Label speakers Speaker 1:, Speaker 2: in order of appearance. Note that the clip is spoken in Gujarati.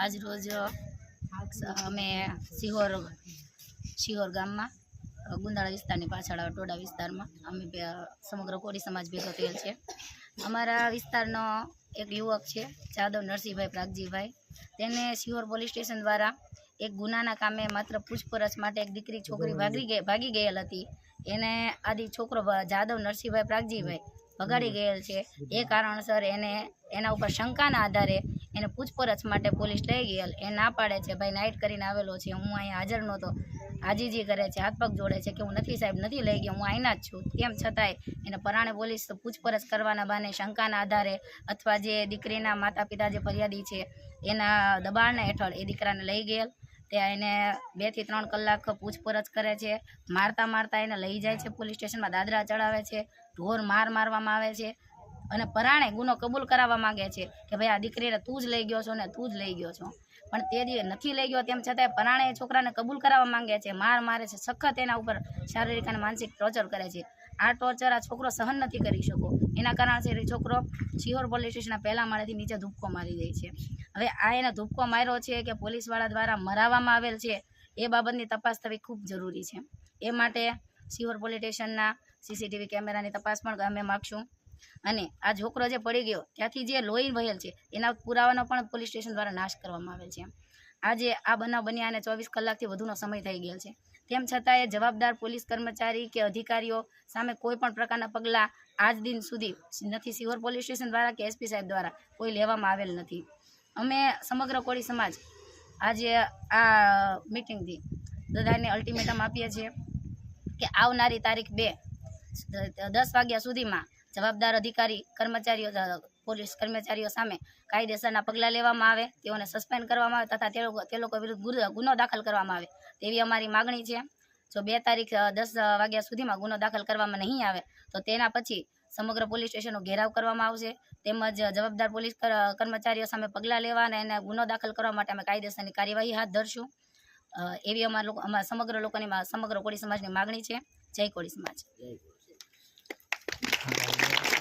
Speaker 1: આજ રોજ અમે સિહોર શિહોર ગામમાં ગુંદાળા વિસ્તારની પાછળ ટોડા વિસ્તારમાં અમે સમગ્ર કોરી સમાજ ભેગો થયેલ છે. અમારા વિસ્તારનો એક યુવક છે જાદવ નરસિંહભાઈ પ્રાગજીભાઈ. તેને શિહોર પોલીસ સ્ટેશન દ્વારા એક ગુનાના કામે માત્ર પૂછપરછ માટે એક દીકરી છોકરી ભાગી ગઈ ભાગી ગયેલ હતી. એને આદિ છોકરો જાદવ નરસિંહભાઈ પ્રાગજીભાઈ ભગાડી ગયેલ છે. એ કારણસર એને એના ઉપર શંકાના આધારે એને પૂછપરછ માટે પોલીસ લઈ ગયેલ. એ ના પાડે છે. ભાઈ નાઇટ કરીને આવેલો છે. હું અહીંયા હાજર નહોતો. આજીજી કરે છે. હાથ પગ જોડે છે કે હું નથી સાહેબ, નથી લઈ ગયો. હું અહીંના જ છું. તેમ છતાંય એને પરાણે પોલીસ પૂછપરછ કરવાના બહાને શંકાના આધારે અથવા જે દીકરીના માતા પિતા જે ફરિયાદી છે, એના દબાણના હેઠળ એ દીકરાને લઈ ગયેલ. ત્યાં એને બેથી ત્રણ કલાક પૂછપરછ કરે છે. મારતા મારતા એને લઈ જાય છે પોલીસ સ્ટેશનમાં. દાદરા ચડાવે છે. ઢોર માર મારવામાં આવે છે. અને પરાણે ગુનો કબૂલ કરાવવા માંગે છે કે ભાઈ આ દીકરીને તું જ લઈ ગયો છો ને તું જ લઈ ગયો છો. પણ તે દિવસે નથી લઈ ગયો તેમ છતાંય પરાણે છોકરાને કબૂલ કરાવવા માંગે છે. માર મારે છે. સખત એના ઉપર શારીરિક અને માનસિક ટોર્ચર કરે છે. આ ટોર્ચર આ છોકરો સહન નથી કરી શકો. એના કારણે છોકરો શિહોર પોલીસ સ્ટેશનના પહેલા માળેથી નીચે ધૂપકો મારી દે છે. હવે આ એને ધૂપકો માર્યો છે કે પોલીસવાળા દ્વારા મરાવવામાં આવેલ છે એ બાબતની તપાસ થવી ખૂબ જરૂરી છે. એ માટે શિહોર પોલીસ સ્ટેશનના સીસીટીવી કેમેરાની તપાસ પણ અમે માગશું. અને આ છોકરો જે પડી ગયો, ત્યાંથી જે લોહી વહેલ છે, એના પુરાવાનો પણ પોલીસ સ્ટેશન દ્વારા નાશ કરવામાં આવેલ છે. આજે આ બનાવ બન્યા અને ચોવીસ કલાકથી વધુનો સમય થઈ ગયેલ છે. તેમ છતાં એ જવાબદાર પોલીસ કર્મચારી કે અધિકારીઓ સામે કોઈ પણ પ્રકારના પગલાં આજ દિન સુધી નથી. સિહોર પોલીસ સ્ટેશન દ્વારા કે એસપી સાહેબ દ્વારા કોઈ લેવામાં આવેલ નથી. અમે સમગ્ર કોળી સમાજ આજે આ મિટિંગથી બધાને અલ્ટિમેટમ આપીએ છીએ કે આવનારી તારીખ બે દસ વાગ્યા સુધીમાં જવાબદાર અધિકારી, કર્મચારીઓ પોલીસ કર્મચારીઓ સામે કાયદેસરના પગલાં લેવામાં આવે, તેઓને સસ્પેન્ડ કરવામાં આવે તથા તે લોકો વિરુદ્ધ ગુનો દાખલ કરવામાં આવે. તેવી અમારી માગણી છે. જો બે તારીખ દસ વાગ્યા સુધીમાં ગુનો દાખલ કરવામાં નહીં આવે, તો તેના પછી સમગ્ર પોલીસ સ્ટેશનનો ઘેરાવ કરવામાં આવશે. તેમજ જવાબદાર પોલીસ કર- કર્મચારીઓ સામે પગલાં લેવા અને એને ગુનો દાખલ કરવા માટે અમે કાયદેસરની કાર્યવાહી હાથ ધરશું. એવી અમારા લોકો, અમારા સમગ્ર લોકોની, સમગ્ર કોળી સમાજની માગણી છે. જય કોળી સમાજ.
Speaker 2: Hallelujah.